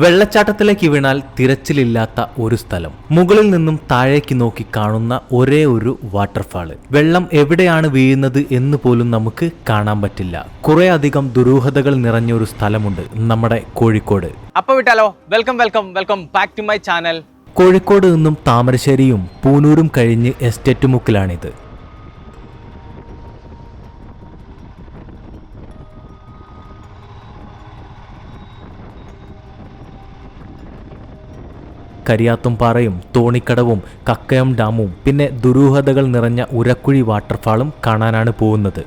വെള്ളച്ചാട്ടത്തിലേക്ക് വീണാൽ തിരച്ചിലില്ലാത്ത ഒരു സ്ഥലം. മുകളിൽ നിന്നും താഴേക്ക് നോക്കി കാണുന്ന ഒരേ ഒരു വാട്ടർഫാൾ. വെള്ളം എവിടെയാണ് വീഴുന്നത് എന്ന് പോലും നമുക്ക് കാണാൻ പറ്റില്ല. കുറെ അധികം ദുരൂഹതകൾ നിറഞ്ഞ ഒരു സ്ഥലമുണ്ട് നമ്മുടെ കോഴിക്കോട്. അപ്പൊ വിട്ടാലോ? Welcome welcome welcome back to my channel. Kozhikode നിന്നും താമരശ്ശേരിയും പൂനൂരും കഴിഞ്ഞ് എസ്റ്റേറ്റ് മുക്കിലാണിത്. കരിയാത്തുംപാറയും തോണിക്കടവും കക്കയം ഡാമും പിന്നെ ദുരൂഹതകൾ നിറഞ്ഞ ഉരക്കുഴി വാട്ടർഫാളും കാണാനാണ് പോകുന്നത്.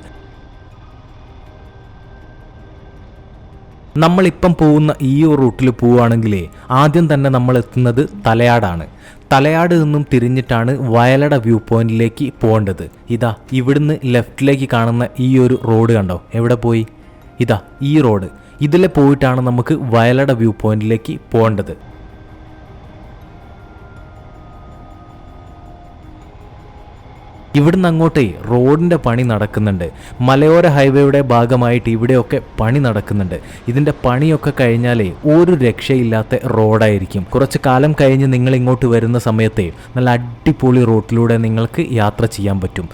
നമ്മളിപ്പം പോകുന്ന ഈ റൂട്ടിൽ പോവുകയാണെങ്കിലേ ആദ്യം തന്നെ നമ്മൾ എത്തുന്നത് തലയാടാണ്. തലയാട് നിന്നും തിരിഞ്ഞിട്ടാണ് വയലട വ്യൂ പോയിന്റിലേക്ക് പോകേണ്ടത്. ഇതാ ഇവിടുന്ന് ലെഫ്റ്റിലേക്ക് കാണുന്ന ഈ ഒരു റോഡ് കണ്ടോ? എവിടെ പോയി? ഇതാ ഈ റോഡ്. ഇതിലെ പോയിട്ടാണ് നമുക്ക് വയലട വ്യൂ പോയിന്റിലേക്ക് പോകേണ്ടത്. ഇവിടുന്ന് അങ്ങോട്ടേ റോഡിന്റെ പണി നടക്കുന്നുണ്ട്. മലയോര ഹൈവേയുടെ ഭാഗമായിട്ട് ഇവിടെയൊക്കെ പണി നടക്കുന്നുണ്ട്. ഇതിന്റെ പണിയൊക്കെ കഴിഞ്ഞാലേ ഒരു രക്ഷയില്ലാത്ത റോഡായിരിക്കും. കുറച്ച് കാലം കഴിഞ്ഞ് നിങ്ങൾ ഇങ്ങോട്ട് വരുന്ന സമയത്തെ നല്ല അടിപൊളി റോട്ടിലൂടെ നിങ്ങൾക്ക് യാത്ര ചെയ്യാൻ പറ്റും.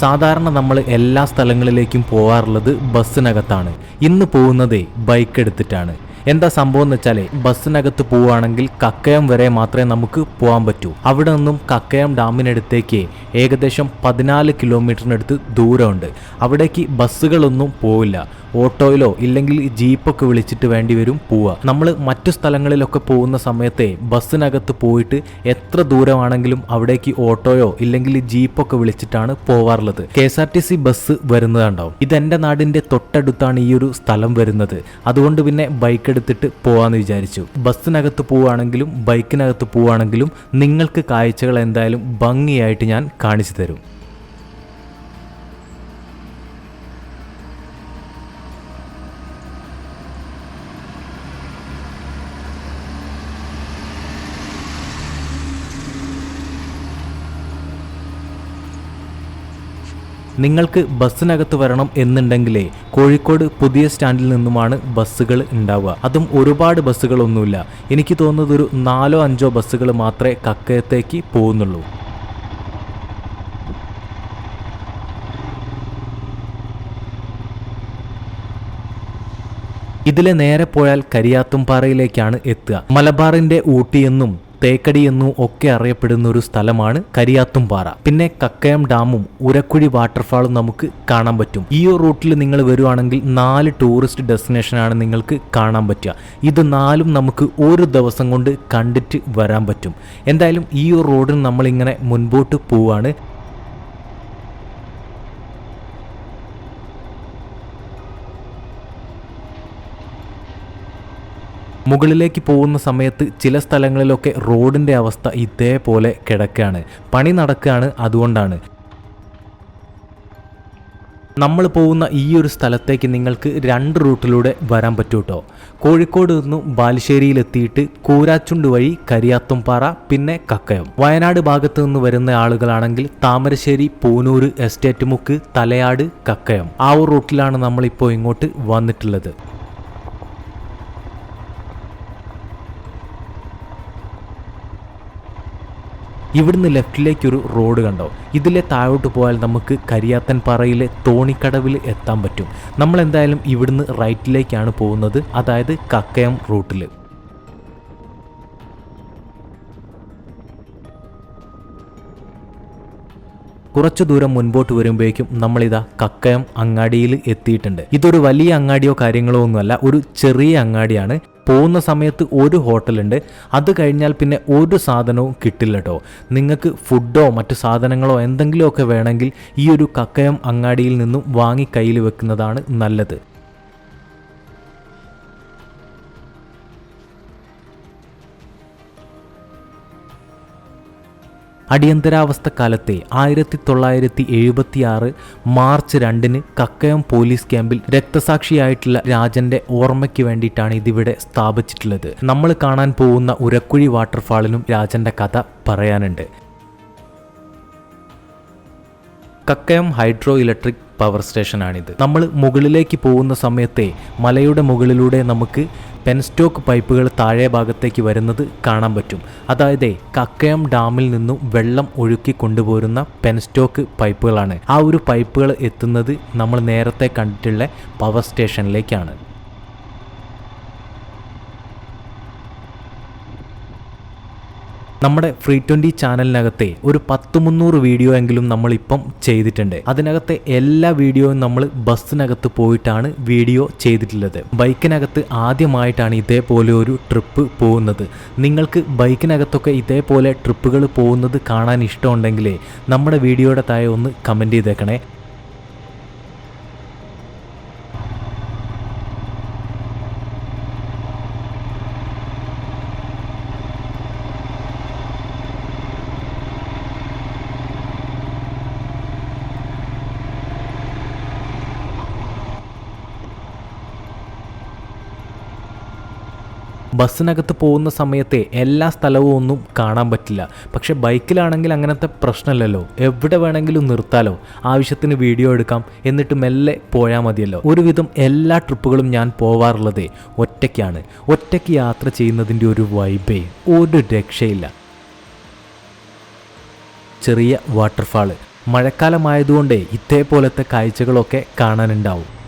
സാധാരണ നമ്മൾ എല്ലാ സ്ഥലങ്ങളിലേക്കും പോകാറുള്ളത് ബസ്സിനകത്താണ്. ഇന്ന് പോകുന്നതേ ബൈക്ക് എടുത്തിട്ടാണ്. എന്താ സംഭവം എന്ന് വെച്ചാൽ ബസ്സിനകത്ത് പോവുകയാണെങ്കിൽ കക്കയം വരെ മാത്രമേ നമുക്ക് പോകാൻ പറ്റൂ. അവിടെ നിന്നും കക്കയം ഡാമിനടുത്തേക്ക് ഏകദേശം പതിനാല് കിലോമീറ്ററിനടുത്ത് ദൂരമുണ്ട്. അവിടേക്ക് ബസ്സുകളൊന്നും പോവില്ല. ഓട്ടോയിലോ ഇല്ലെങ്കിൽ ജീപ്പൊക്കെ വിളിച്ചിട്ട് വേണ്ടി വരും പോവുക. നമ്മൾ മറ്റു സ്ഥലങ്ങളിലൊക്കെ പോകുന്ന സമയത്തെ ബസ്സിനകത്ത് പോയിട്ട് എത്ര ദൂരമാണെങ്കിലും അവിടേക്ക് ഓട്ടോയോ ഇല്ലെങ്കിൽ ജീപ്പൊക്കെ വിളിച്ചിട്ടാണ് പോവാറുള്ളത്. K S R T C bus വരുന്നതുണ്ടാവും. ഇതെന്റെ നാടിന്റെ തൊട്ടടുത്താണ് ഈ ഒരു സ്ഥലം വരുന്നത്. അതുകൊണ്ട് പിന്നെ ബൈക്ക് എടുത്തിട്ട് പോവാന്ന് വിചാരിച്ചു. ബസ്സിനകത്ത് പോവുകയാണെങ്കിലും ബൈക്കിനകത്ത് പോവുകയാണെങ്കിലും നിങ്ങൾക്ക് കാഴ്ചകൾ എന്തായാലും ഭംഗിയായിട്ട് ഞാൻ കാണിച്ചു തരും. നിങ്ങൾക്ക് ബസ്സിനകത്ത് വരണം എന്നുണ്ടെങ്കിലേ കോഴിക്കോട് പുതിയ സ്റ്റാൻഡിൽ നിന്നുമാണ് ബസ്സുകൾ ഉണ്ടാവുക. അതും ഒരുപാട് ബസ്സുകളൊന്നുമില്ല. എനിക്ക് തോന്നുന്നത് ഒരു നാലോ അഞ്ചോ ബസ്സുകൾ മാത്രമേ കക്കയത്തേക്ക് പോകുന്നുള്ളൂ. ഇതിലെ നേരെ പോയാൽ കരിയാത്തുംപാറയിലേക്കാണ് എത്തുക. മലബാറിന്റെ ഊട്ടിയെന്നും തേക്കടി എന്നും ഒക്കെ അറിയപ്പെടുന്ന ഒരു സ്ഥലമാണ് കരിയാത്തുംപാറ. പിന്നെ കക്കയം ഡാമും ഉരക്കുഴി വാട്ടർഫാളും നമുക്ക് കാണാൻ പറ്റും. ഈ റൂട്ടിൽ നിങ്ങൾ വരുവാണെങ്കിൽ നാല് ടൂറിസ്റ്റ് ഡെസ്റ്റിനേഷനാണ് നിങ്ങൾക്ക് കാണാൻ പറ്റുക. ഇത് നാലും നമുക്ക് ഒരു ദിവസം കൊണ്ട് കണ്ടിട്ട് വരാൻ പറ്റും. എന്തായാലും ഈ ഒരു റോഡിൽ നമ്മളിങ്ങനെ മുൻപോട്ട് പോവാണ്. മുകളിലേക്ക് പോകുന്ന സമയത്ത് ചില സ്ഥലങ്ങളിലൊക്കെ റോഡിന്റെ അവസ്ഥ ഇതേപോലെ കിടക്കുകയാണ് പണി നടക്കുകയാണ് അതുകൊണ്ടാണ്. നമ്മൾ പോകുന്ന ഈ ഒരു സ്ഥലത്തേക്ക് നിങ്ങൾക്ക് രണ്ട് റൂട്ടിലൂടെ വരാൻ പറ്റൂ കേട്ടോ കോഴിക്കോട് നിന്നും ബാലുശ്ശേരിയിലെത്തിയിട്ട് കൂരാച്ചുണ്ട് വഴി കരിയാത്തുംപാറ പിന്നെ കക്കയം. വയനാട് ഭാഗത്ത് നിന്ന് വരുന്ന ആളുകളാണെങ്കിൽ താമരശ്ശേരി പൂനൂർ എസ്റ്റേറ്റ് മുക്ക് തലയാട് കക്കയം. ആ ഒരു റൂട്ടിലാണ് നമ്മളിപ്പോൾ ഇങ്ങോട്ട് വന്നിട്ടുള്ളത്. ഇവിടുന്ന് ലെഫ്റ്റിലേക്ക് ഒരു റോഡ് കണ്ടോ? ഇതിലെ താഴോട്ട് പോയാൽ നമുക്ക് കരിയാത്തൻ പാറയിലെ തോണിക്കടവിൽ എത്താൻ പറ്റും. നമ്മൾ എന്തായാലും ഇവിടുന്ന് റൈറ്റിലേക്കാണ് പോകുന്നത്. അതായത് കക്കയം റൂട്ടിൽ കുറച്ചു ദൂരം മുൻപോട്ട് വരുമ്പോഴേക്കും നമ്മളിതാ കക്കയം അങ്ങാടിയിൽ എത്തിയിട്ടുണ്ട്. ഇതൊരു വലിയ അങ്ങാടിയോ കാര്യങ്ങളോ ഒന്നുമല്ല ഒരു ചെറിയ അങ്ങാടിയാണ്. പോകുന്ന സമയത്ത് ഒരു ഹോട്ടലുണ്ട്. അത് കഴിഞ്ഞാൽ പിന്നെ ഒരു സാധനവും കിട്ടില്ല കേട്ടോ നിങ്ങൾക്ക് ഫുഡോ മറ്റു സാധനങ്ങളോ എന്തെങ്കിലുമൊക്കെ വേണമെങ്കിൽ ഈ ഒരു കക്കയം അങ്ങാടിയിൽ നിന്നും വാങ്ങി കയ്യിൽ വെക്കുന്നതാണ് നല്ലത്. അടിയന്തരാവസ്ഥ കാലത്തെ ആയിരത്തി തൊള്ളായിരത്തി എഴുപത്തി ആറ് മാർച്ച് രണ്ടിന് കക്കയം പോലീസ് ക്യാമ്പിൽ രക്തസാക്ഷിയായിട്ടുള്ള രാജന്റെ ഓർമ്മയ്ക്ക് വേണ്ടിയിട്ടാണ് ഇതിവിടെ സ്ഥാപിച്ചിട്ടുള്ളത്. നമ്മൾ കാണാൻ പോകുന്ന ഉരക്കുഴി വാട്ടർഫാളിനും രാജന്റെ കഥ പറയാനുണ്ട്. കക്കയം ഹൈഡ്രോ ഇലക്ട്രിക് പവർ സ്റ്റേഷനാണിത്. നമ്മൾ മുകളിലേക്ക് പോകുന്ന സമയത്തെ മലയുടെ മുകളിലൂടെ നമുക്ക് പെൻസ്റ്റോക്ക് പൈപ്പുകൾ താഴെ ഭാഗത്തേക്ക് വരുന്നത് കാണാൻ പറ്റും. അതായത് കക്കയം ഡാമിൽ നിന്നും വെള്ളം ഒഴുക്കി കൊണ്ടുപോരുന്ന പെൻസ്റ്റോക്ക് പൈപ്പുകളാണ്. ആ ഒരു പൈപ്പുകൾ എത്തുന്നത് നമ്മൾ നേരത്തെ കണ്ടിട്ടുള്ള പവർ സ്റ്റേഷനിലേക്കാണ്. നമ്മുടെ ഫ്രീ ട്വന്റി ചാനലിനകത്തെ ഒരു പത്ത് മുന്നൂറ് വീഡിയോ എങ്കിലും നമ്മൾ നമ്മളിപ്പം ചെയ്തിട്ടുണ്ട്. അതിനകത്തെ എല്ലാ വീഡിയോയും നമ്മൾ ബസ്സിനകത്ത് പോയിട്ടാണ് വീഡിയോ ചെയ്തിട്ടുള്ളത്. ബൈക്കിനകത്ത് ആദ്യമായിട്ടാണ് ഇതേപോലെ ഒരു ട്രിപ്പ് പോകുന്നത്. നിങ്ങൾക്ക് ബൈക്കിനകത്തൊക്കെ ഇതേപോലെ ട്രിപ്പുകൾ പോകുന്നത് കാണാൻ ഇഷ്ടമുണ്ടെങ്കിലേ നമ്മുടെ വീഡിയോയുടെ താഴെ ഒന്ന് കമന്റ് ചെയ്തേക്കണേ. ബസ്സിനകത്ത് പോകുന്ന സമയത്തെ എല്ലാ സ്ഥലവും ഒന്നും കാണാൻ പറ്റില്ല. പക്ഷേ ബൈക്കിലാണെങ്കിൽ അങ്ങനത്തെ പ്രശ്നമില്ലല്ലോ. എവിടെ വേണമെങ്കിലും നിർത്താലോ. ആവശ്യത്തിന് വീഡിയോ എടുക്കാം. എന്നിട്ട് മെല്ലെ പോയാൽ മതിയല്ലോ. ഒരുവിധം എല്ലാ ട്രിപ്പുകളും ഞാൻ പോവാറുള്ളത് ഒറ്റയ്ക്കാണ്. ഒറ്റയ്ക്ക് യാത്ര ചെയ്യുന്നതിന്റെ ഒരു വൈബേ ഒരു രക്ഷയില്ല. ചെറിയ വാട്ടർഫാൾ. മഴക്കാലമായതുകൊണ്ട് ഇതേപോലത്തെ കാഴ്ചകളൊക്കെ കാണാനുണ്ടാവും.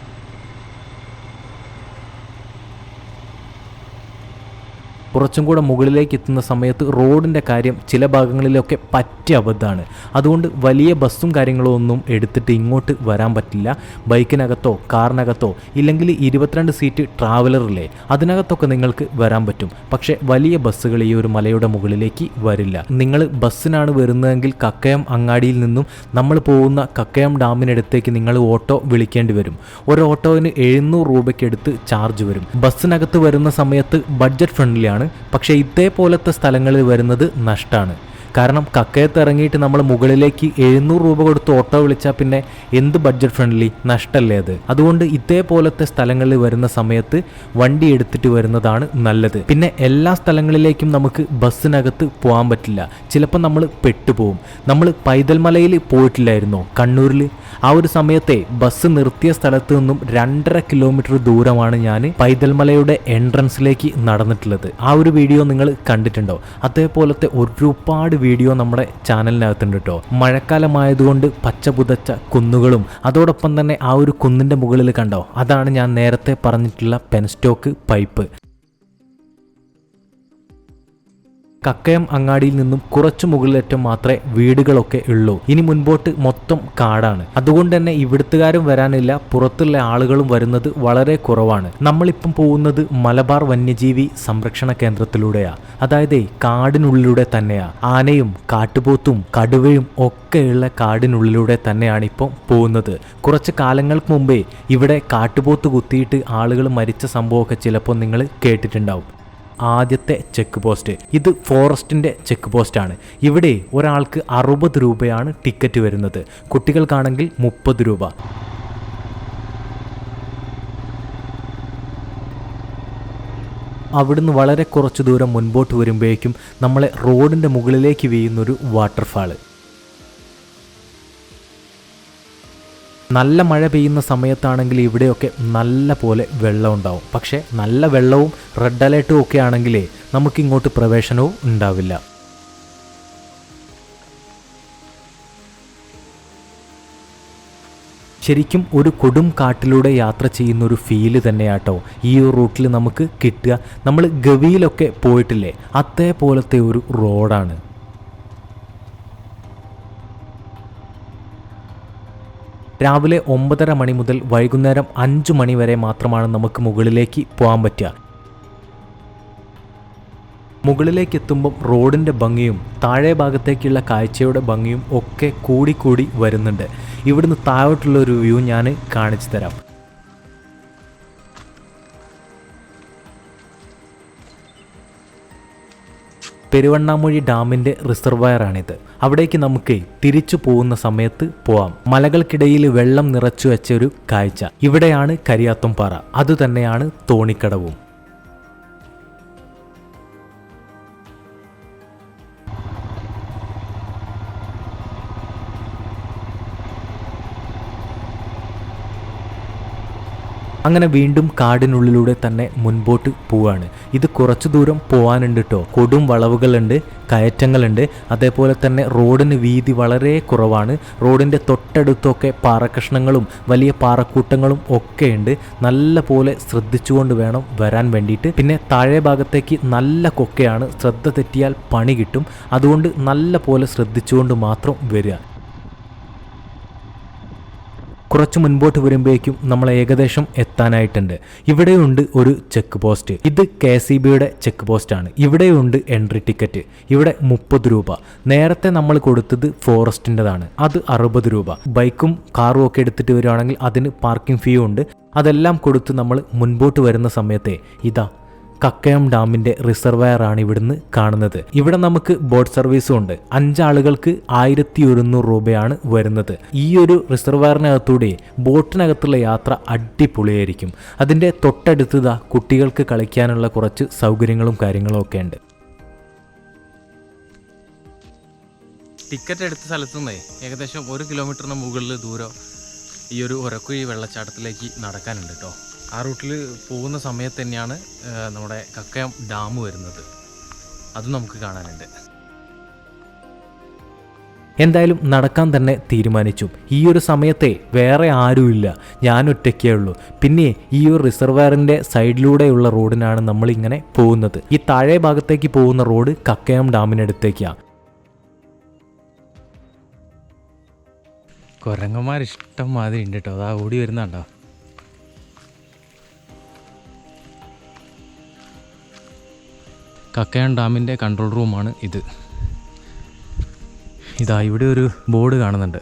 കുറച്ചും കൂടെ മുകളിലേക്ക് എത്തുന്ന സമയത്ത് റോഡിന്റെ കാര്യം ചില ഭാഗങ്ങളിലൊക്കെ പറ്റിയ അബദ്ധമാണ്. അതുകൊണ്ട് വലിയ ബസ്സും കാര്യങ്ങളോ ഒന്നും എടുത്തിട്ട് ഇങ്ങോട്ട് വരാൻ പറ്റില്ല. ബൈക്കിനകത്തോ കാറിനകത്തോ ഇല്ലെങ്കിൽ ഇരുപത്തിരണ്ട് സീറ്റ് ട്രാവലറില്ലേ അതിനകത്തൊക്കെ നിങ്ങൾക്ക് വരാൻ പറ്റും. പക്ഷേ വലിയ ബസ്സുകൾ ഈ ഒരു മലയുടെ മുകളിലേക്ക് വരില്ല. നിങ്ങൾ ബസ്സിനാണ് വരുന്നതെങ്കിൽ കക്കയം അങ്ങാടിയിൽ നിന്നും നമ്മൾ പോകുന്ന കക്കയം ഡാമിനടുത്തേക്ക് നിങ്ങൾ ഓട്ടോ വിളിക്കേണ്ടി വരും. ഒരു ഓട്ടോവിന് എഴുന്നൂറ് രൂപയ്ക്ക് എടുത്ത് ചാർജ് വരും. ബസ്സിനകത്ത് വരുന്ന സമയത്ത് ബഡ്ജറ്റ് ഫ്രണ്ട്ലിയാണ്. പക്ഷേ ഇതേപോലത്തെ സ്ഥലങ്ങളിൽ വരുന്നത് നഷ്ടമാണ് കാരണം കക്കയത്ത് ഇറങ്ങിയിട്ട് നമ്മൾ മുകളിലേക്ക് എഴുന്നൂറ് രൂപ കൊടുത്ത് ഓട്ടോ വിളിച്ചാൽ പിന്നെ എന്ത് ബഡ്ജറ്റ് ഫ്രണ്ട്ലി നഷ്ടമല്ലേ അത്? അതുകൊണ്ട് ഇതേപോലത്തെ സ്ഥലങ്ങളിൽ വരുന്ന സമയത്ത് വണ്ടി എടുത്തിട്ട് വരുന്നതാണ് നല്ലത്. പിന്നെ എല്ലാ സ്ഥലങ്ങളിലേക്കും നമുക്ക് ബസ്സിനകത്ത് പോകാൻ പറ്റില്ല. ചിലപ്പോൾ നമ്മൾ പെട്ടുപോകും നമ്മൾ പൈതൽമലയിൽ പോയിട്ടില്ലായിരുന്നോ? കണ്ണൂരിൽ ആ ഒരു സമയത്തെ ബസ് നിർത്തിയ സ്ഥലത്ത് നിന്നും രണ്ടര കിലോമീറ്റർ ദൂരമാണ് ഞാൻ പൈതൽമലയുടെ എൻട്രൻസിലേക്ക് നടന്നിട്ടുള്ളത്. ആ ഒരു വീഡിയോ നിങ്ങൾ കണ്ടിട്ടുണ്ടോ? അതേപോലത്തെ ഒരുപാട് വീഡിയോ നമ്മുടെ ചാനലിനകത്തുണ്ട് കേട്ടോ മഴക്കാലമായതുകൊണ്ട് പച്ച പുതച്ച കുന്നുകളും അതോടൊപ്പം തന്നെ ആ ഒരു കുന്നിന്റെ മുകളിൽ കണ്ടോ? അതാണ് ഞാൻ നേരത്തെ പറഞ്ഞിട്ടുള്ള പെൻസ്റ്റോക്ക് പൈപ്പ്. കക്കയം അങ്ങാടിയിൽ നിന്നും കുറച്ചു മുകളിലേറ്റം മാത്രമേ വീടുകളൊക്കെ ഉള്ളൂ. ഇനി മുൻപോട്ട് മൊത്തം കാടാണ്. അതുകൊണ്ട് തന്നെ ഇവിടുത്തുകാരും വരാനില്ല. പുറത്തുള്ള ആളുകളും വരുന്നത് വളരെ കുറവാണ്. നമ്മളിപ്പം പോകുന്നത് മലബാർ വന്യജീവി സംരക്ഷണ കേന്ദ്രത്തിലൂടെയാ. അതായത് കാടിനുള്ളിലൂടെ തന്നെയാ. ആനയും കാട്ടുപോത്തും കടുവയും ഒക്കെയുള്ള കാടിനുള്ളിലൂടെ തന്നെയാണ് ഇപ്പം പോകുന്നത്. കുറച്ച് കാലങ്ങൾക്ക് മുമ്പേ ഇവിടെ കാട്ടുപോത്ത് കുത്തിയിട്ട് ആളുകൾ മരിച്ച സംഭവമൊക്കെ ചിലപ്പോൾ നിങ്ങൾ കേട്ടിട്ടുണ്ടാവും. ആദ്യത്തെ ചെക്ക് പോസ്റ്റ്. ഇത് ഫോറസ്റ്റിന്റെ ചെക്ക് പോസ്റ്റാണ്. ഇവിടെ ഒരാൾക്ക് അറുപത് രൂപയാണ് ടിക്കറ്റ് വരുന്നത്. കുട്ടികൾക്കാണെങ്കിൽ മുപ്പത് രൂപ. അവിടുന്ന് വളരെ കുറച്ച് ദൂരം മുൻപോട്ട് വരുമ്പോഴേക്കും നമ്മളെ റോഡിന്റെ മുകളിലേക്ക് വീഴുന്നൊരു വാട്ടർഫാൾ. നല്ല മഴ പെയ്യുന്ന സമയത്താണെങ്കിൽ ഇവിടെയൊക്കെ നല്ല പോലെ വെള്ളം ഉണ്ടാവും. പക്ഷേ നല്ല വെള്ളവും റെഡ് അലേർട്ടും ഒക്കെ ആണെങ്കിലേ നമുക്കിങ്ങോട്ട് പ്രവേശനവും ഉണ്ടാവില്ല. ശരിക്കും ഒരു കൊടും കാട്ടിലൂടെ യാത്ര ചെയ്യുന്ന ഒരു ഫീൽ തന്നെയാട്ടോ. ഈ ഒരു റൂട്ടിൽ നമുക്ക് കിട്ടുക. നമ്മൾ ഗവിയിലൊക്കെ പോയിട്ടില്ലേ? അതേപോലത്തെ ഒരു റോഡാണ് രാവിലെ ഒമ്പതര മണി മുതൽ വൈകുന്നേരം അഞ്ചു മണി വരെ മാത്രമാണ് നമുക്ക് മുകളിലേക്ക് പോകാൻ പറ്റുക. മുകളിലേക്ക് എത്തുമ്പം റോഡിന്റെ ഭംഗിയും താഴെ ഭാഗത്തേക്കുള്ള കാഴ്ചയുടെ ഭംഗിയും ഒക്കെ കൂടിക്കൂടി വരുന്നുണ്ട്. ഇവിടുന്ന് താഴോട്ടുള്ള ഒരു വ്യൂ ഞാൻ കാണിച്ചു തരാം. പെരുവണ്ണാമൊഴി ഡാമിന്റെ റിസർവയറാണിത്. അവിടേക്ക് നമുക്ക് തിരിച്ചു പോകുന്ന സമയത്ത് പോവാം. മലകൾക്കിടയിൽ വെള്ളം നിറച്ചു വെച്ച ഒരു കാഴ്ച. ഇവിടെയാണ് കരിയാത്തുംപാറ. അതുതന്നെയാണ് തോണിക്കടവും. അങ്ങനെ വീണ്ടും കാടിനുള്ളിലൂടെ തന്നെ മുൻപോട്ട് പോവാണ്. ഇത് കുറച്ചു ദൂരം പോവാനുണ്ട് കേട്ടോ കൊടും വളവുകളുണ്ട് കയറ്റങ്ങളുണ്ട്. അതേപോലെ തന്നെ റോഡിന് വീതി വളരെ കുറവാണ്. റോഡിന്റെ തൊട്ടടുത്തൊക്കെ പാറക്കഷ്ണങ്ങളും വലിയ പാറക്കൂട്ടങ്ങളും ഒക്കെ ഉണ്ട്. നല്ല പോലെ ശ്രദ്ധിച്ചുകൊണ്ട് വേണം വരാൻ വേണ്ടിയിട്ട്. പിന്നെ താഴെ ഭാഗത്തേക്ക് നല്ല കൊക്കയാണ്. ശ്രദ്ധ തെറ്റിയാൽ പണി കിട്ടും. അതുകൊണ്ട് നല്ല പോലെ ശ്രദ്ധിച്ചുകൊണ്ട് മാത്രം വരിക. കുറച്ച് മുൻപോട്ട് വരുമ്പോഴേക്കും നമ്മൾ ഏകദേശം എത്താനായിട്ടുണ്ട്. ഇവിടെയുണ്ട് ഒരു ചെക്ക് പോസ്റ്റ്. ഇത് കെ സി ബിയുടെ ചെക്ക് പോസ്റ്റാണ്. ഇവിടെയുണ്ട് എൻട്രി ടിക്കറ്റ്. ഇവിടെ മുപ്പത് രൂപ. നേരത്തെ നമ്മൾ കൊടുത്തത് ഫോറസ്റ്റിന്റെതാണ്. അത് അറുപത് രൂപ. ബൈക്കും കാറും ഒക്കെ എടുത്തിട്ട് വരികയാണെങ്കിൽ അതിന് പാർക്കിംഗ് ഫീ ഉണ്ട്. അതെല്ലാം കൊടുത്ത് നമ്മൾ മുൻപോട്ട് വരുന്ന സമയത്തെ ഇതാ കക്കയം ഡാമിന്റെ റിസർവയർ ആണ് ഇവിടുന്ന് കാണുന്നത്. ഇവിടെ നമുക്ക് ബോട്ട് സർവീസും ഉണ്ട് അഞ്ചാളുകൾക്ക് ആയിരത്തി ഒരുന്നൂറ് രൂപയാണ് വരുന്നത്. ഈ ഒരു റിസർവയറിനകത്തൂടെ ബോട്ടിനകത്തുള്ള യാത്ര അടിപൊളിയായിരിക്കും. അതിന്റെ തൊട്ടടുത്ത് ദാ കുട്ടികൾക്ക് കളിക്കാനുള്ള കുറച്ച് സൗകര്യങ്ങളും കാര്യങ്ങളും ഒക്കെ ഉണ്ട്. ടിക്കറ്റ് എടുത്ത സ്ഥലത്തു നിന്നേ ഏകദേശം ഒരു കിലോമീറ്ററിന് മുകളിൽ ദൂരം ഈ ഒരു ഉരക്കുഴി വെള്ളച്ചാട്ടത്തിലേക്ക് നടക്കാനുണ്ട് കേട്ടോ. ആ റൂട്ടിൽ പോകുന്ന സമയത്ത് തന്നെയാണ് നമ്മുടെ കക്കയം ഡാം വരുന്നത്. അത് നമുക്ക് കാണാനുണ്ട്. എന്തായാലും നടക്കാൻ തന്നെ തീരുമാനിച്ചു. ഈ ഒരു സമയത്തെ വേറെ ആരുമില്ല. ഞാൻ ഒറ്റയ്ക്കേ ഉള്ളൂ. പിന്നെ ഈ ഒരു റിസർവയറിന്റെ സൈഡിലൂടെയുള്ള റോഡിനാണ് നമ്മൾ ഇങ്ങനെ പോകുന്നത്. ഈ താഴെ ഭാഗത്തേക്ക് പോകുന്ന റോഡ് കക്കയം ഡാമിനടുത്തേക്കാണ് കുരങ്ങന്മാർ ഇഷ്ടം മാതിരി ഉണ്ട് കേട്ടോ അതാ ഓടി വരുന്നുണ്ടോ കക്കയം ഡാമിന്റെ കൺട്രോൾ റൂമാണ് ഇത്. ഇതാ ഇവിടെ ഒരു ബോർഡ് കാണുന്നുണ്ട്.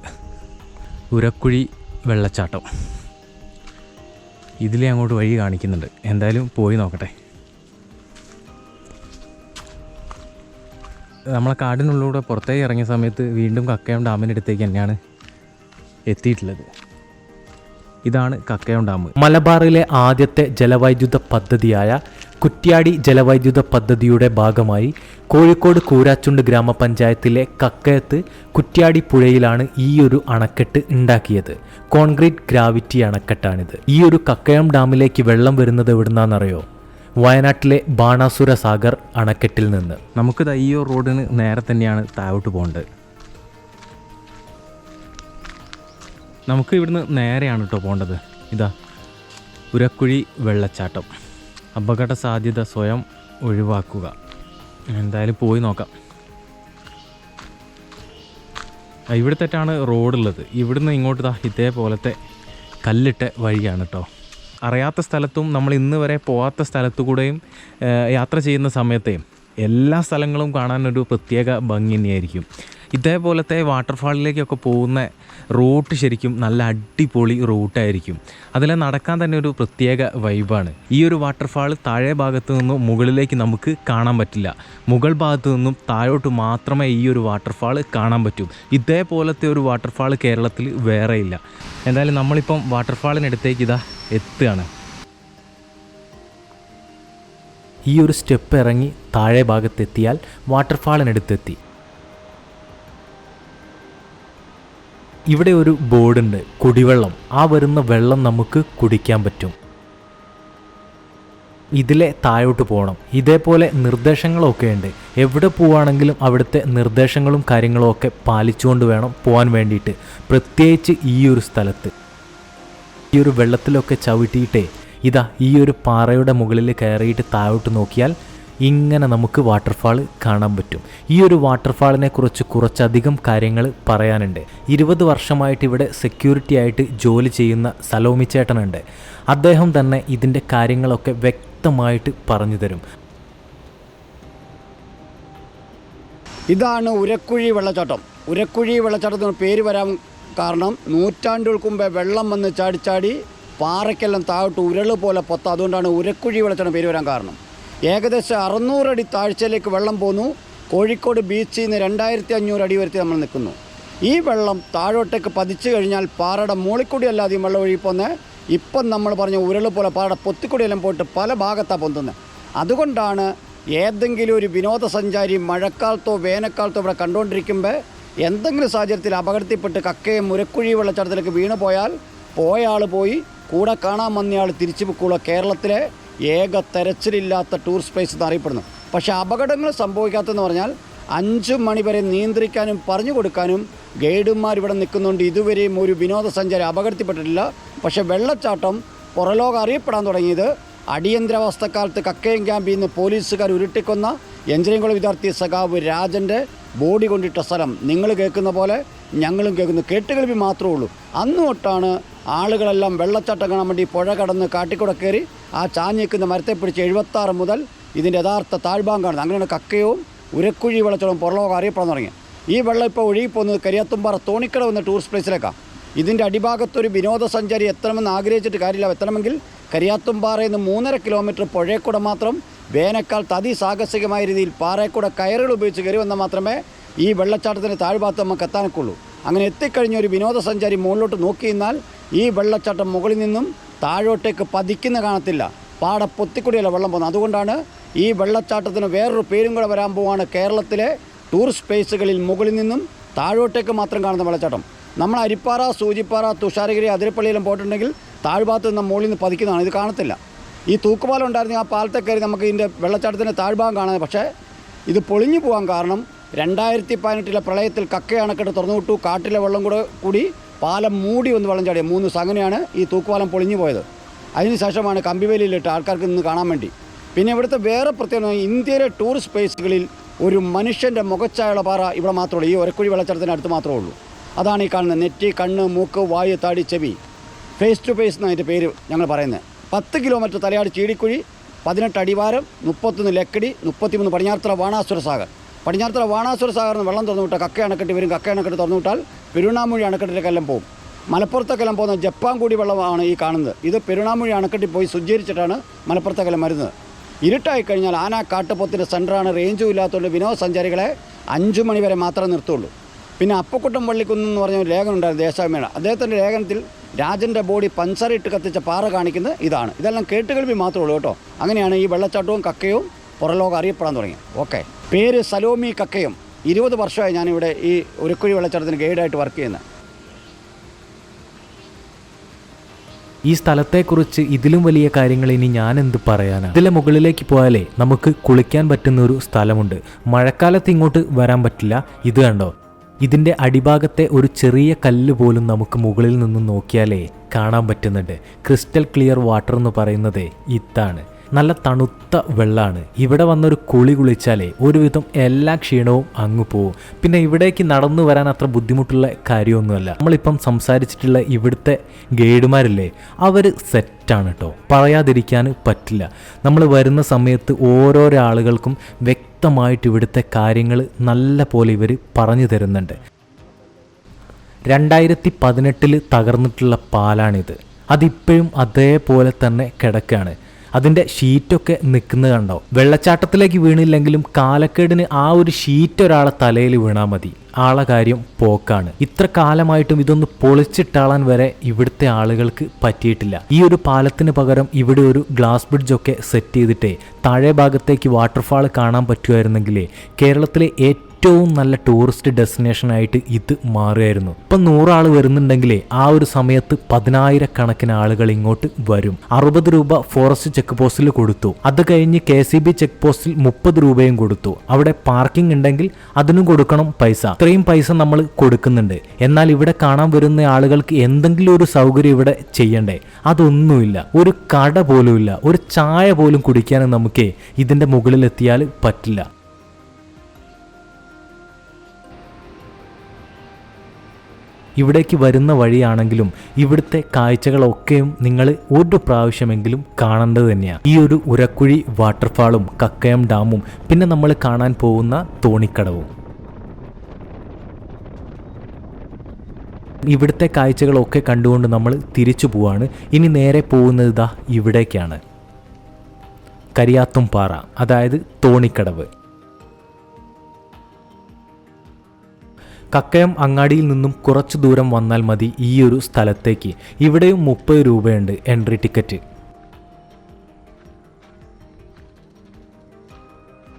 ഉരക്കുഴി വെള്ളച്ചാട്ടം. ഇതിലേ അങ്ങോട്ട് വഴി കാണിക്കുന്നുണ്ട്. എന്തായാലും പോയി നോക്കട്ടെ. നമ്മളെ കാടിനുള്ളിലൂടെ പുറത്തേക്ക് ഇറങ്ങിയ സമയത്ത് വീണ്ടും കക്കയം ഡാമിന്റെ അടുത്തേക്ക് തന്നെയാണ് എത്തിയിട്ടുള്ളത്. ഇതാണ് കക്കയം ഡാം. മലബാറിലെ ആദ്യത്തെ ജലവൈദ്യുത പദ്ധതിയായ കുറ്റ്യാടി ജലവൈദ്യുത പദ്ധതിയുടെ ഭാഗമായി കോഴിക്കോട് കൂരാച്ചുണ്ട് ഗ്രാമപഞ്ചായത്തിലെ കക്കയത്ത് കുറ്റ്യാടി പുഴയിലാണ് ഈ ഒരു അണക്കെട്ട് ഉണ്ടാക്കിയത്. കോൺക്രീറ്റ് ഗ്രാവിറ്റി അണക്കെട്ടാണിത്. ഈ ഒരു കക്കയം ഡാമിലേക്ക് വെള്ളം വരുന്നത് എവിടുന്നാണെന്നറിയോ? വയനാട്ടിലെ ബാണാസുര സാഗർ അണക്കെട്ടിൽ നിന്ന്. നമുക്ക് ഒരു റോഡിന് നേരെ തന്നെയാണ് താഴോട്ട് പോകേണ്ടത്. നമുക്ക് ഇവിടുന്ന് നേരെയാണ് കേട്ടോ പോകേണ്ടത്. ഇതാ ഉരക്കുഴി വെള്ളച്ചാട്ടം. അപകട സാധ്യത സ്വയം ഒഴിവാക്കുക. എന്തായാലും പോയി നോക്കാം. ആ, തെറ്റാണ് റോഡുള്ളത്. ഇവിടുന്ന് ഇങ്ങോട്ട് ദാ ഇതേപോലത്തെ കല്ലിട്ട വഴിയാണ് കേട്ടോ അറിയാത്ത സ്ഥലത്തും നമ്മൾ ഇന്ന് വരെ പോകാത്ത സ്ഥലത്തു കൂടെയും യാത്ര ചെയ്യുന്ന സമയത്തെയും എല്ലാ സ്ഥലങ്ങളും കാണാനൊരു പ്രത്യേക ഭംഗി തന്നെയായിരിക്കും. ഇതേപോലത്തെ വാട്ടർഫാളിലേക്കൊക്കെ പോകുന്ന റൂട്ട് ശരിക്കും നല്ല അടിപൊളി റൂട്ടായിരിക്കും. അതിൽ നടക്കാൻ തന്നെ ഒരു പ്രത്യേക വൈബാണ്. ഈ ഒരു വാട്ടർഫാൾ താഴെ ഭാഗത്തു നിന്നും മുകളിലേക്ക് നമുക്ക് കാണാൻ പറ്റില്ല. മുകൾ ഭാഗത്തു നിന്നും താഴോട്ട് മാത്രമേ ഈ ഒരു വാട്ടർഫാൾ കാണാൻ പറ്റൂ. ഇതേപോലത്തെ ഒരു വാട്ടർഫാൾ കേരളത്തിൽ വേറെയില്ല എന്തായാലും നമ്മളിപ്പം വാട്ടർഫാളിനടുത്തേക്ക് ഇതാ എത്തുകയാണ്. ഈ ഒരു സ്റ്റെപ്പ് ഇറങ്ങി താഴെ ഭാഗത്തെത്തിയാൽ വാട്ടർഫാളിനടുത്തെത്തി. ഇവിടെ ഒരു ബോർഡുണ്ട് കുടിവെള്ളം. ആ വരുന്ന വെള്ളം നമുക്ക് കുടിക്കാൻ പറ്റും. ഇതിലെ താഴോട്ട് പോകണം. ഇതേപോലെ നിർദ്ദേശങ്ങളൊക്കെ ഉണ്ട്. എവിടെ പോവുകയാണെങ്കിലും അവിടുത്തെ നിർദ്ദേശങ്ങളും കാര്യങ്ങളും ഒക്കെ പാലിച്ചുകൊണ്ട് വേണം പോകാൻ വേണ്ടിയിട്ട്. പ്രത്യേകിച്ച് ഈ ഒരു സ്ഥലത്ത്. ഈ ഒരു വെള്ളത്തിലൊക്കെ ചവിട്ടിയിട്ടേ ഇതാ ഈ ഒരു പാറയുടെ മുകളിൽ കയറിയിട്ട് താഴോട്ട് നോക്കിയാൽ ഇങ്ങനെ നമുക്ക് വാട്ടർഫാൾ കാണാൻ പറ്റും. ഈ ഒരു വാട്ടർഫാളിനെ കുറിച്ച് കുറച്ചധികം കാര്യങ്ങൾ പറയാനുണ്ട്. ഇരുപത് വർഷമായിട്ട് ഇവിടെ സെക്യൂരിറ്റി ആയിട്ട് ജോലി ചെയ്യുന്ന സലോമി ചേട്ടനുണ്ട്. അദ്ദേഹം തന്നെ ഇതിന്റെ കാര്യങ്ങളൊക്കെ വ്യക്തമായിട്ട് പറഞ്ഞു തരും. ഇതാണ് ഉരക്കുഴി വെള്ളച്ചാട്ടം. ഉരക്കുഴി വെള്ളച്ചാട്ടത്തിന് പേര് വരാൻ കാരണം നൂറ്റാണ്ടുകൾക്ക് മുമ്പേ വെള്ളം വന്ന് ചാടിച്ചാടി ചാടി പാറയ്ക്കെല്ലാം താഴോട്ട് ഉരൾ പോലെ പൊത്ത. അതുകൊണ്ടാണ് ഉരക്കുഴി വെള്ളച്ചാട്ടം പേര് വരാൻ കാരണം. ഏകദേശം അറുന്നൂറടി താഴ്ചയിലേക്ക് വെള്ളം പോന്നു. കോഴിക്കോട് ബീച്ചിൽ നിന്ന് രണ്ടായിരത്തി അഞ്ഞൂറ് അടി വരുത്തി നമ്മൾ നിൽക്കുന്നു. ഈ വെള്ളം താഴോട്ടേക്ക് പതിച്ചു കഴിഞ്ഞാൽ പാറയുടെ മൂളിക്കൂടി അല്ലാതെയും വെള്ളം ഒഴുകി പോന്നെ ഇപ്പം നമ്മൾ പറഞ്ഞ ഉരുൾ പോലെ പാറയുടെ പൊത്തിക്കൂടിയെല്ലാം പോയിട്ട് പല ഭാഗത്താണ് പൊന്തുന്നത് അതുകൊണ്ടാണ് ഏതെങ്കിലും ഒരു വിനോദസഞ്ചാരി മഴക്കാലത്തോ വേനൽക്കാലത്തോ ഇവിടെ കണ്ടുകൊണ്ടിരിക്കുമ്പോൾ എന്തെങ്കിലും സാഹചര്യത്തിൽ അപകടത്തിൽപ്പെട്ട് കക്കയും മുരക്കുഴി വെള്ളച്ചാട്ടത്തിലേക്ക് വീണു പോയാൽ പോയ ആൾ പോയി കൂടെ കാണാൻ വന്നയാൾ തിരിച്ചു പൊക്കുള്ള കേരളത്തിലെ ഏക തെരച്ചിലില്ലാത്ത ടൂറിസ്റ്റ് പ്ലേസ് എന്നറിയപ്പെടുന്നു പക്ഷേ അപകടങ്ങൾ സംഭവിക്കാത്തതെന്ന് പറഞ്ഞാൽ അഞ്ച് മണി വരെ നിയന്ത്രിക്കാനും പറഞ്ഞു കൊടുക്കാനും ഗൈഡുമാർ ഇവിടെ നിൽക്കുന്നുണ്ട്. ഇതുവരെയും ഒരു വിനോദസഞ്ചാരി അപകടത്തിൽപ്പെട്ടിട്ടില്ല. പക്ഷേ വെള്ളച്ചാട്ടം പുറലോകം അറിയപ്പെടാൻ തുടങ്ങിയത്. അടിയന്തരാവസ്ഥക്കാലത്ത് കക്കയം ക്യാമ്പിൽ നിന്ന് പോലീസുകാർ ഉരുട്ടിക്കൊന്ന എഞ്ചിനീയറിംഗ് കോളേജ് വിദ്യാർത്ഥി സഖാവ് രാജന്റെ ബോഡി കൊണ്ടിട്ട സ്ഥലം നിങ്ങൾ കേൾക്കുന്ന പോലെ ഞങ്ങളും കേൾക്കുന്നു. കേട്ടുകേൾവി മാത്രമേ ഉള്ളൂ. അന്ന് തൊട്ടാണ് ആളുകളെല്ലാം വെള്ളച്ചാട്ടം കാണാൻ വേണ്ടി പുഴ കടന്ന് കാട്ടിക്കൂടെ കയറി ആ ചാഞ്ഞേക്കുന്ന മരത്തെ പിടിച്ച് എഴുപത്താറ് മുതൽ ഇതിന്റെ യഥാർത്ഥ താഴ്ഭാഗം കാണുന്നത്. അങ്ങനെയാണ് കക്കയവും ഉരക്കുഴി വെള്ളച്ചാട്ടവും പുറലോകം അറിയപ്പെടാൻ തുടങ്ങി ഈ വെള്ളം ഇപ്പോൾ ഒഴുകിപ്പോകുന്നത് കരിയാത്തുംപാറ തോണിക്കട എന്ന ടൂറിസ്റ്റ് പ്ലേസിലേക്കാണ് ഇതിന്റെ അടിഭാഗത്തൊരു വിനോദസഞ്ചാരി എത്തണമെന്ന് ആഗ്രഹിച്ചിട്ട് കാര്യമില്ല. എത്തണമെങ്കിൽ കരിയാത്തുംപാറയിൽ നിന്ന് മൂന്നര കിലോമീറ്റർ പുഴയക്കൂടെ മാത്രം വേനൽക്കാലത്ത് അതിസാഹസികമായ രീതിയിൽ പാറയക്കൂടെ കയറുകൾ ഉപയോഗിച്ച് കയറി വന്നാൽ മാത്രമേ ഈ വെള്ളച്ചാട്ടത്തിന്റെ താഴ്ഭാഗത്ത് നമുക്ക് എത്താനൊക്കുള്ളൂ. അങ്ങനെ എത്തിക്കഴിഞ്ഞ ഒരു വിനോദസഞ്ചാരി മുകളിലോട്ട് നോക്കി നിന്നാൽ ഈ വെള്ളച്ചാട്ടം മുകളിൽ നിന്നും താഴോട്ടേക്ക് പതിക്കുന്ന കാണത്തില്ല. പാടെ പൊത്തിക്കൂടിയല്ല വെള്ളം പോകുന്നത്. അതുകൊണ്ടാണ് ഈ വെള്ളച്ചാട്ടത്തിന് വേറൊരു പേരും കൂടെ വരാൻ പോവാണ് കേരളത്തിലെ ടൂറിസ്റ്റ് പ്ലേസുകളിൽ മുകളിൽ നിന്നും താഴോട്ടേക്ക് മാത്രം കാണുന്ന വെള്ളച്ചാട്ടം. നമ്മൾ അരിപ്പാറ സൂചിപ്പാറ തുഷാരഗിരി അതിരപ്പള്ളിയിലും പോയിട്ടുണ്ടെങ്കിൽ താഴ്ഭാഗത്ത് നിന്ന് മുകളിൽ നിന്ന് പതിക്കുന്നതാണ്. ഇത് കാണത്തില്ല. ഈ തൂക്കുപാലം ഉണ്ടായിരുന്ന ആ പാലത്തെ കയറി നമുക്ക് ഇതിന്റെ വെള്ളച്ചാട്ടത്തിന്റെ താഴ്ഭാഗം കാണാൻ പക്ഷേ ഇത് പൊളിഞ്ഞു പോകാൻ കാരണം രണ്ടായിരത്തി പതിനെട്ടിലെ പ്രളയത്തിൽ കക്ക അണക്കെട്ട് തുറന്നു വിട്ടു. കാട്ടിലെ വെള്ളം കൂടെ കൂടി പാലം മൂടി വന്ന് വെള്ളം ചാടിയത് മൂന്ന് അങ്ങനെയാണ് ഈ തൂക്കുപാലം പൊളിഞ്ഞു പോയത്. അതിനുശേഷമാണ് കമ്പിവേലിയിലിട്ട് ആൾക്കാർക്ക് നിന്ന് കാണാൻ വേണ്ടി. പിന്നെ ഇവിടുത്തെ വേറെ പ്രത്യേകത ഇന്ത്യയിലെ ടൂറിസ്റ്റ് പ്ലേസുകളിൽ ഒരു മനുഷ്യന്റെ മുഖച്ചായുള്ള പാറ ഇവിടെ മാത്രമേ ഉള്ളൂ. ഈ ഒരക്കുഴി വെള്ളച്ചാട്ടത്തിന്റെ അടുത്ത് മാത്രമേ ഉള്ളൂ. അതാണ് ഈ കാണുന്നത് നെറ്റി കണ്ണ് മൂക്ക് വായു താടി ചെവി. ഫേസ് ടു ഫേസ് എന്നാണ് അതിന്റെ പേര് ഞങ്ങൾ പറയുന്നത്. പത്ത് കിലോമീറ്റർ തലയാട് ചീടിക്കുഴി പതിനെട്ട് അടിവാരം മുപ്പത്തൊന്ന് ലക്കടി മുപ്പത്തിമൂന്ന് പടിഞ്ഞാർത്തറ വാണാസുര സാഗർ. പടിഞ്ഞാർത്തറ വാണാസുര സാഗറിന് വെള്ളം തുറന്നു വിട്ടാൽ കക്ക അണക്കെട്ട് വരും. കക്ക അണക്കെട്ട് തുറന്നു വിട്ടാൽ പെരുണാമൂഴി അണക്കെട്ടിലേക്കെല്ലാം പോകും മലപ്പുറത്തേക്കെല്ലാം പോകുന്ന ജപ്പാൻ കൂടി വെള്ളമാണ് ഈ കാണുന്നത്. ഇത് പെരുണാമൂഴി അണക്കെട്ടിൽ പോയി ശുചീകരിച്ചിട്ടാണ് മലപ്പുറത്തേക്കെല്ലാം വരുന്നത്. ഇരുട്ടായി കഴിഞ്ഞാൽ ആന കാട്ടുപോത്തിന്റെ സെന്ററാണ്. റേഞ്ചും ഇല്ലാത്തതുകൊണ്ട് വിനോദസഞ്ചാരികളെ അഞ്ചു മണി വരെ മാത്രമേ നിർത്തുള്ളൂ. പിന്നെ അപ്പക്കുട്ടം പള്ളിക്കുന്ന് എന്ന് പറഞ്ഞ ഒരു ലേഖനം ഉണ്ടായിരുന്നു ദേശാഭിമാന. അദ്ദേഹത്തിന്റെ ലേഖനത്തിൽ രാജന്റെ ബോഡി പഞ്ചറിട്ട് കത്തിച്ച പാറ കാണിക്കുന്നത് ഇതാണ്. ഇതെല്ലാം കേട്ടുകേൾവി മാത്രമേ ഉള്ളൂ കേട്ടോ. അങ്ങനെയാണ് ഈ വെള്ളച്ചാട്ടവും കക്കയും പുറലോകം അറിയപ്പെടാൻ തുടങ്ങി ഓക്കെ. പേര് സലോമി കക്കയും. ഇരുപത് വർഷമായി ഞാനിവിടെ ഈ ഉരുക്കുഴി വെള്ളച്ചാട്ടത്തിന് ഗൈഡായിട്ട് വർക്ക് ചെയ്യുന്നത് ഈ സ്ഥലത്തെക്കുറിച്ച് ഇതിലും വലിയ കാര്യങ്ങൾ ഇനി ഞാൻ എന്ത് പറയാനാണ് ഇതിലെ മുകളിലേക്ക് പോയാലേ നമുക്ക് കുളിക്കാൻ പറ്റുന്ന ഒരു സ്ഥലമുണ്ട്. മഴക്കാലത്ത് ഇങ്ങോട്ട് വരാൻ പറ്റില്ല. ഇത് കണ്ടോ? ഇതിന്റെ അടിഭാഗത്തെ ഒരു ചെറിയ കല്ല് പോലും നമുക്ക് മുകളിൽ നിന്ന് നോക്കിയാലേ കാണാൻ പറ്റുന്നുണ്ട്. ക്രിസ്റ്റൽ ക്ലിയർ വാട്ടർ എന്ന് പറയുന്നത് ഇത്താണ്. നല്ല തണുത്ത വെള്ളമാണ് ഇവിടെ വന്നൊരു കുളി കുളിച്ചാലേ ഒരുവിധം എല്ലാ ക്ഷീണവും അങ്ങ് പോവും. പിന്നെ ഇവിടേക്ക് നടന്നു വരാൻ അത്ര ബുദ്ധിമുട്ടുള്ള കാര്യമൊന്നുമല്ല. നമ്മളിപ്പം സംസാരിച്ചിട്ടുള്ള ഇവിടുത്തെ ഗൈഡുമാരില്ലേ അവർ സെറ്റാണ് കേട്ടോ പറയാതിരിക്കാൻ പറ്റില്ല. നമ്മൾ വരുന്ന സമയത്ത് ഓരോരോ ആളുകൾക്കും വ്യക്തമായിട്ട് ഇവിടുത്തെ കാര്യങ്ങൾ നല്ല പോലെ ഇവർ പറഞ്ഞു തരുന്നുണ്ട്. രണ്ടായിരത്തി പതിനെട്ടിൽ തകർന്നിട്ടുള്ള പാലാണിത്. അതിപ്പോഴും അതേപോലെ തന്നെ കിടക്കുകയാണ് അതിന്റെ ഷീറ്റൊക്കെ നിൽക്കുന്നത് കണ്ടോ? വെള്ളച്ചാട്ടത്തിലേക്ക് വീണില്ലെങ്കിലും കാലക്കേടിന് ആ ഒരു ഷീറ്റ് ഒരാളെ തലയിൽ വീണാൽ മതി. ആളെ കാര്യം പോക്കാണ്. ഇത്ര കാലമായിട്ടും ഇതൊന്ന് പൊളിച്ചിട്ടാളാൻ വരെ ഇവിടുത്തെ ആളുകൾക്ക് പറ്റിയിട്ടില്ല. ഈ ഒരു പാലത്തിന് പകരം ഇവിടെ ഒരു ഗ്ലാസ് ബ്രിഡ്ജ് ഒക്കെ സെറ്റ് ചെയ്തിട്ടേ താഴെ ഭാഗത്തേക്ക് വാട്ടർഫാൾ കാണാൻ പറ്റുമായിരുന്നെങ്കിലേ കേരളത്തിലെ ഏറ്റവും നല്ല ടൂറിസ്റ്റ് ഡെസ്റ്റിനേഷനായിട്ട് ഇത് മാറുമായിരുന്നു ഇപ്പം നൂറാൾ വരുന്നുണ്ടെങ്കിലേ ആ ഒരു സമയത്ത് പതിനായിരക്കണക്കിന് ആളുകൾ ഇങ്ങോട്ട് വരും. അറുപത് രൂപ ഫോറസ്റ്റ് ചെക്ക് പോസ്റ്റിൽ കൊടുത്തു. അത് കഴിഞ്ഞ് കെ സി ബി ചെക്ക് പോസ്റ്റിൽ മുപ്പത് രൂപയും കൊടുത്തു. അവിടെ പാർക്കിംഗ് ഉണ്ടെങ്കിൽ അതിനും കൊടുക്കണം പൈസ. ഇത്രയും പൈസ നമ്മൾ കൊടുക്കുന്നുണ്ട്. എന്നാൽ ഇവിടെ കാണാൻ വരുന്ന ആളുകൾക്ക് എന്തെങ്കിലും ഒരു സൗകര്യം ഇവിടെ ചെയ്യണ്ടേ? അതൊന്നുമില്ല. ഒരു കട പോലുമില്ല. ഒരു ചായ പോലും കുടിക്കാനും നമുക്ക് ഇതിന്റെ മുകളിലെത്തിയാൽ പറ്റില്ല. ഇവിടേക്ക് വരുന്ന വഴിയാണെങ്കിലും ഇവിടുത്തെ കാഴ്ചകളൊക്കെയും നിങ്ങൾ ഒരു പ്രാവശ്യമെങ്കിലും കാണേണ്ടത് തന്നെയാണ് ഈ ഒരു ഉരക്കുഴി വാട്ടർഫാളും കക്കയം ഡാമും പിന്നെ നമ്മൾ കാണാൻ പോകുന്ന തോണിക്കടവും. ഇവിടുത്തെ കാഴ്ചകളൊക്കെ കണ്ടുകൊണ്ട് നമ്മൾ തിരിച്ചു പോവാണ്. ഇനി നേരെ പോകുന്നത് ഇതാ ഇവിടേക്കാണ്. കരിയാത്തും പാറ അതായത് തോണിക്കടവ്. കക്കയം അങ്ങാടിയിൽ നിന്നും കുറച്ച് ദൂരം വന്നാൽ മതി ഈ ഒരു സ്ഥലത്തേക്ക്. ഇവിടെയും മുപ്പത് രൂപയുണ്ട് എൻട്രി ടിക്കറ്റ്.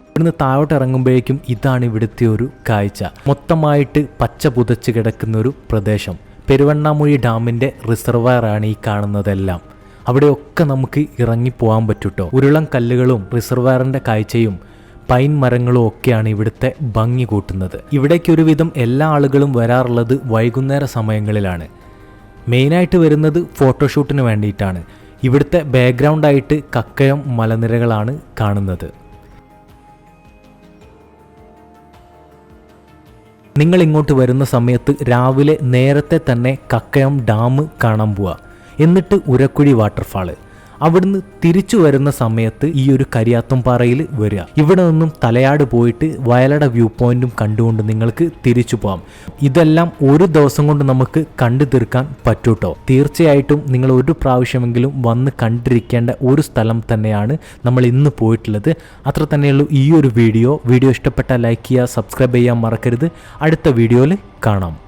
ഇവിടുന്ന് താഴോട്ട് ഇറങ്ങുമ്പോഴേക്കും ഇതാണ് ഇവിടുത്തെ ഒരു കാഴ്ച. മൊത്തമായിട്ട് പച്ച പുതച്ച് കിടക്കുന്ന ഒരു പ്രദേശം. പെരുവണ്ണാമുഴി ഡാമിന്റെ റിസർവയറാണ് ഈ കാണുന്നതെല്ലാം. അവിടെയൊക്കെ നമുക്ക് ഇറങ്ങി പോകാൻ പറ്റൂട്ടോ. ഉരുളം കല്ലുകളും റിസർവയറിന്റെ കാഴ്ചയും പൈൻ മരങ്ങളും ഒക്കെയാണ് ഇവിടുത്തെ ഭംഗി കൂട്ടുന്നത്. ഇവിടേക്ക് ഒരുവിധം എല്ലാ ആളുകളും വരാറുള്ളത് വൈകുന്നേര സമയങ്ങളിലാണ്. മെയിനായിട്ട് വരുന്നത് ഫോട്ടോഷൂട്ടിന് വേണ്ടിയിട്ടാണ്. ഇവിടുത്തെ ബാക്ക്ഗ്രൗണ്ടായിട്ട് കക്കയം മലനിരകളാണ് കാണുന്നത്. നിങ്ങൾ ഇങ്ങോട്ട് വരുന്ന സമയത്ത് രാവിലെ നേരത്തെ തന്നെ കക്കയം ഡാം കാണാൻ പോവുക എന്നിട്ട് ഉരക്കുഴി വാട്ടർഫാൾ. അവിടുന്ന് തിരിച്ചു വരുന്ന സമയത്ത് ഈ ഒരു കരിയാത്തും പാറയിൽ വരിക. ഇവിടെ നിന്നും തലയാട് പോയിട്ട് വയലട വ്യൂ പോയിന്റും കണ്ടുകൊണ്ട് നിങ്ങൾക്ക് തിരിച്ചു പോകാം. ഇതെല്ലാം ഒരു ദിവസം കൊണ്ട് നമുക്ക് കണ്ടു തീർക്കാൻ പറ്റൂട്ടോ. തീർച്ചയായിട്ടും നിങ്ങൾ ഒരു പ്രാവശ്യമെങ്കിലും വന്ന് കണ്ടിരിക്കേണ്ട ഒരു സ്ഥലം തന്നെയാണ് നമ്മൾ ഇന്ന് പോയിട്ടുള്ളത്. അത്ര തന്നെയുള്ളൂ ഈ ഒരു വീഡിയോ. വീഡിയോ ഇഷ്ടപ്പെട്ട ലൈക്ക് ചെയ്യുക സബ്സ്ക്രൈബ് ചെയ്യാൻ മറക്കരുത്. അടുത്ത വീഡിയോയിൽ കാണാം.